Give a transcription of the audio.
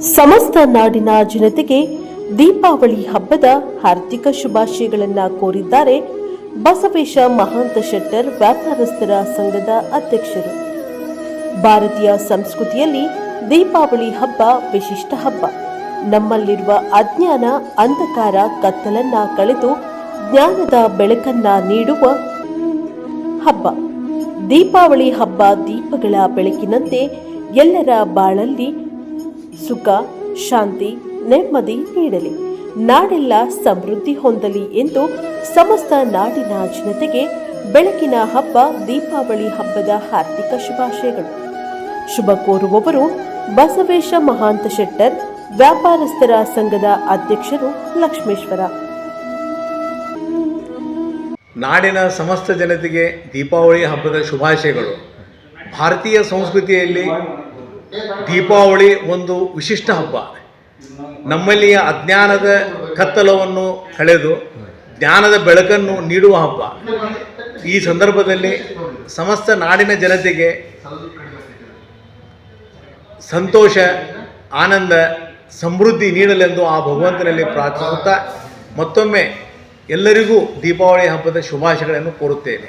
ಸಮಸ್ತ ನಾಡಿನ ಜನತೆಗೆ ದೀಪಾವಳಿ ಹಬ್ಬದ ಹಾರ್ದಿಕ ಶುಭಾಶಯಗಳನ್ನು ಕೋರಿದ್ದಾರೆ ಬಸವೇಶ ಮಹಾಂತ ಶೆಟ್ಟರ್ ವ್ಯಾಪಾರಸ್ಥರ ಸಂಘದ ಅಧ್ಯಕ್ಷರು. ಭಾರತೀಯ ಸಂಸ್ಕೃತಿಯಲ್ಲಿ ದೀಪಾವಳಿ ಹಬ್ಬ ವಿಶಿಷ್ಟ ಹಬ್ಬ. ನಮ್ಮಲ್ಲಿರುವ ಅಜ್ಞಾನ, ಅಂಧಕಾರ, ಕತ್ತಲನ್ನ ಕಳೆದು ಜ್ಞಾನದ ಬೆಳಕನ್ನ ನೀಡುವ ಹಬ್ಬ. ದೀಪಾವಳಿ ಹಬ್ಬ ದೀಪಗಳ ಬೆಳಕಿನಂತೆ ಎಲ್ಲರ ಬಾಳಲ್ಲಿ ಸುಖ, ಶಾಂತಿ, ನೆಮ್ಮದಿ ನೀಡಲಿ. ನಾಡೆಲ್ಲ ಸಮೃದ್ಧಿ ಹೊಂದಲಿ ಎಂದು ಸಮಸ್ತ ನಾಡಿನ ಜನತೆಗೆ ಬೆಳಕಿನ ಹಬ್ಬ, ದೀಪಾವಳಿ ಹಬ್ಬದ ಹಾರ್ದಿಕ ಶುಭಾಶಯಗಳು. ಶುಭ ಕೋರುವವರು ಬಸವೇಶ ಮಹಾಂತ ಶೆಟ್ಟರ್, ವ್ಯಾಪಾರಸ್ಥರ ಸಂಘದ ಅಧ್ಯಕ್ಷರು ಲಕ್ಷ್ಮೇಶ್ವರ. ನಾಡಿನ ಸಮಸ್ತ ಜನತೆಗೆ ದೀಪಾವಳಿ ಹಬ್ಬದ ಶುಭಾಶಯಗಳು. ಭಾರತೀಯ ಸಂಸ್ಕೃತಿಯಲ್ಲಿ ದೀಪಾವಳಿ ಒಂದು ವಿಶಿಷ್ಟ ಹಬ್ಬ. ನಮ್ಮಲ್ಲಿಯ ಅಜ್ಞಾನದ ಕತ್ತಲವನ್ನು ಕಳೆದು ಜ್ಞಾನದ ಬೆಳಕನ್ನು ನೀಡುವ ಹಬ್ಬ. ಈ ಸಂದರ್ಭದಲ್ಲಿ ಸಮಸ್ತ ನಾಡಿನ ಜನತೆಗೆ ಸಂತೋಷ, ಆನಂದ, ಸಮೃದ್ಧಿ ನೀಡಲೆಂದು ಆ ಭಗವಂತನಲ್ಲಿ ಪ್ರಾರ್ಥಿಸುತ್ತಾ ಮತ್ತೊಮ್ಮೆ ಎಲ್ಲರಿಗೂ ದೀಪಾವಳಿ ಹಬ್ಬದ ಶುಭಾಶಯಗಳನ್ನು ಕೋರುತ್ತೇನೆ.